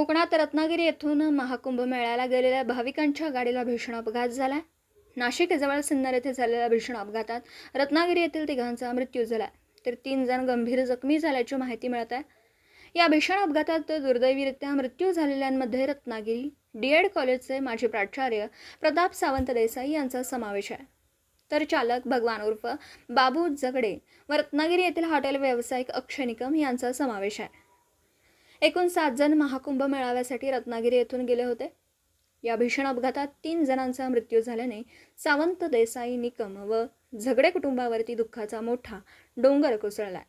कोकणात रत्नागिरी येथून महाकुंभ मेळ्याला गेलेल्या भाविकांच्या गाडीला भीषण अपघात झाला नाशिकजवळ सिन्नर येथे झालेल्या भीषण अपघातात रत्नागिरी येथील तिघांचा मृत्यू झाला तर तीन जण गंभीर जखमी झाल्याची माहिती मिळत आहे या भीषण अपघातात दुर्दैवीरित्या मृत्यू झालेल्यांमध्ये रत्नागिरी डी एड कॉलेजचे माजी प्राचार्य प्रताप सावंत देसाई यांचा समावेश आहे. तर चालक भगवान उर्फ बाबू जगडे व रत्नागिरी येथील हॉटेल व्यावसायिक अक्षय निकम यांचा समावेश आहे. एकूण सात जण महाकुंभ मेळाव्यासाठी रत्नागिरी येथून गेले होते. या भीषण अपघातात तीन जणांचा मृत्यू झाल्याने सावंत देसाई निकम व झगडे कुटुंबावरती दुःखाचा मोठा डोंगर कोसळलाय.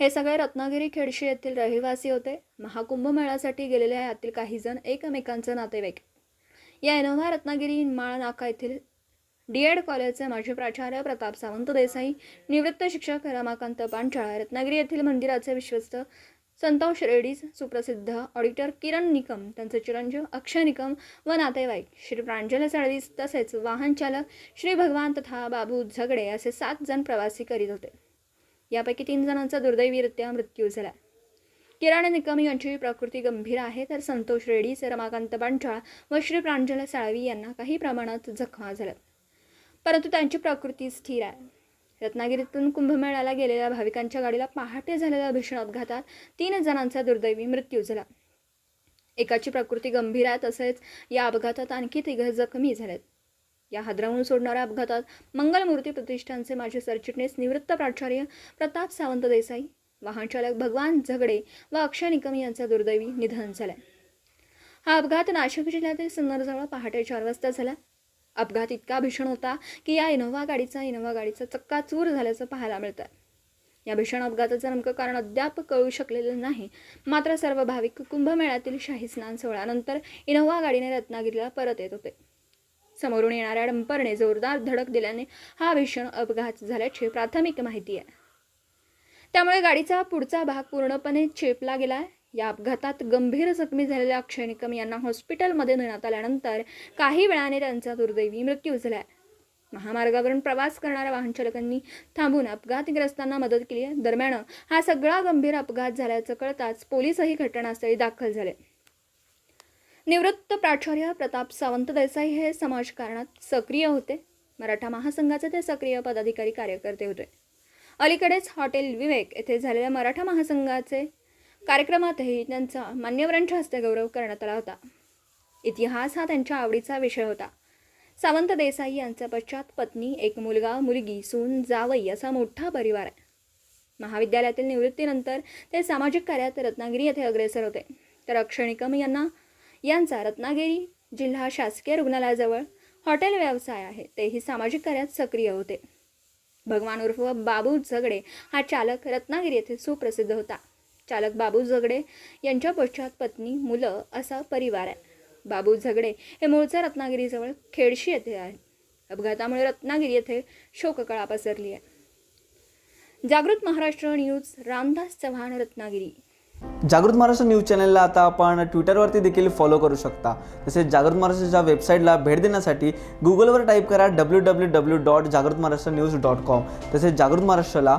हे सगळे रत्नागिरी खेडशी येथील रहिवासी होते. महाकुंभ मेळ्यासाठी गेलेल्या यातील काही जण एकमेकांचे नातेवाईक. या इनोव्हा रत्नागिरी माळ नाका येथील डीएड कॉलेजचे माजी प्राचार्य प्रताप सावंत देसाई निवृत्त शिक्षक रमाकांत पांचाळ रत्नागिरी येथील मंदिराचे विश्वस्त संतोष रेड्डीज सुप्रसिद्ध ऑडिटर किरण निकम त्यांचे चिरंजीव अक्षय निकम व नातेवाईक श्री प्रांजल साळवीस तसेच वाहन चालक श्री भगवान तथा बाबू झगडे असे सात जण प्रवासी करीत होते. यापैकी तीन जणांचा दुर्दैवीरित्या मृत्यू झाला. किरण निकम यांची प्रकृती गंभीर आहे तर संतोष रेड्डीज रमाकांत पांचाळ व श्री प्रांजल साळवी यांना काही प्रमाणात जखमा झाल्या परंतु त्यांची प्रकृती स्थिर आहे. रत्नागिरीतून कुंभमेळ्याला गेलेल्या भाविकांच्या गाडीला पहाटे झालेल्या भीषण अपघातात तीन जणांचा दुर्दैवी मृत्यू झाला. एकाची प्रकृती गंभीर आहे तसेच या अपघातात आणखी तिघ जखमी झालेत. या हादरावून सोडणाऱ्या अपघातात मंगलमूर्ती प्रतिष्ठानचे माजी सरचिटणीस निवृत्त प्राचार्य प्रताप सावंत देसाई वाहनचालक भगवान झगडे व अक्षय निकम यांचा दुर्दैवी निधन झालं. हा अपघात नाशिक जिल्ह्यातील सिन्नरजवळ पहाटे चार वाजता झाला. अपघात इतका भीषण होता की या इनोव्हा गाडीचा इनोव्हा गाडीचा चक्का चूर झाल्याचं पाहायला मिळतं या भीषण अपघाताचं नेमकं कारण अद्याप कळू शकलेलं नाही मात्र सर्व भाविक कुंभमेळ्यातील शाही स्नान सोहळ्यानंतर इनोव्हा गाडीने रत्नागिरीला परत येत होते. समोरून येणाऱ्या डंपरने जोरदार धडक दिल्याने हा भीषण अपघात झाल्याची प्राथमिक माहिती आहे. त्यामुळे गाडीचा पुढचा भाग पूर्णपणे चेपला गेला आहे या अपघातात गंभीर जखमी झालेल्या अक्षय निकम यांना हॉस्पिटलमध्ये नेण्यात आल्यानंतर काही वेळाने त्यांचा दुर्दैवी मृत्यू झाला महामार्गावरून प्रवास करणाऱ्या वाहनचालकांनी थांबून अपघातग्रस्तांना मदत केली आहे. दरम्यान हा सगळा गंभीर अपघात झाल्याचं कळताच पोलीसही घटनास्थळी दाखल झाले. निवृत्त प्राचार्य प्रताप सावंत देसाई हे समाजकारणात सक्रिय होते. मराठा महासंघाचे ते सक्रिय पदाधिकारी कार्यकर्ते होते. अलीकडेच हॉटेल विवेक येथे झालेल्या मराठा महासंघाचे कार्यक्रमातही त्यांचा मान्यवरांच्या हस्ते गौरव करण्यात आला होता. इतिहास हा त्यांच्या आवडीचा विषय होता. सावंत देसाई यांच्या पश्चात पत्नी एक मुलगा मुलगी सून जावई असा मोठा परिवार आहे. महाविद्यालयातील निवृत्तीनंतर ते सामाजिक कार्यात रत्नागिरी येथे अग्रेसर होते. तर अक्षय निकम यांना यांचा रत्नागिरी जिल्हा शासकीय रुग्णालयाजवळ हॉटेल व्यवसाय आहे. तेही सामाजिक कार्यात सक्रिय होते. भगवान उर्फ बाबू झगडे हा चालक रत्नागिरी येथे सुप्रसिद्ध होता. चालक बाबू झगडे यांच्या पश्चात पत्नी मुलं असा परिवार आहे. बाबू झगडे हे मूळचा रत्नागिरीजवळ खेडशी येथे आहे. अपघातामुळे रत्नागिरी येथे शोककळा पसरली आहे. जागृत महाराष्ट्र न्यूज रामदास चव्हाण रत्नागिरी. जागृत महाराष्ट्र न्यूज चॅनलला आता आपण ट्विटरवरती देखील फॉलो करू शकता. तसेच जागृत महाराष्ट्राच्या वेबसाईटला भेट देण्यासाठी गुगलवर टाईप करा डब्ल्यू डब्ल्यू डब्ल्यू डॉट जागृत महाराष्ट्र न्यूज डॉट कॉम तसेच जागृत महाराष्ट्राला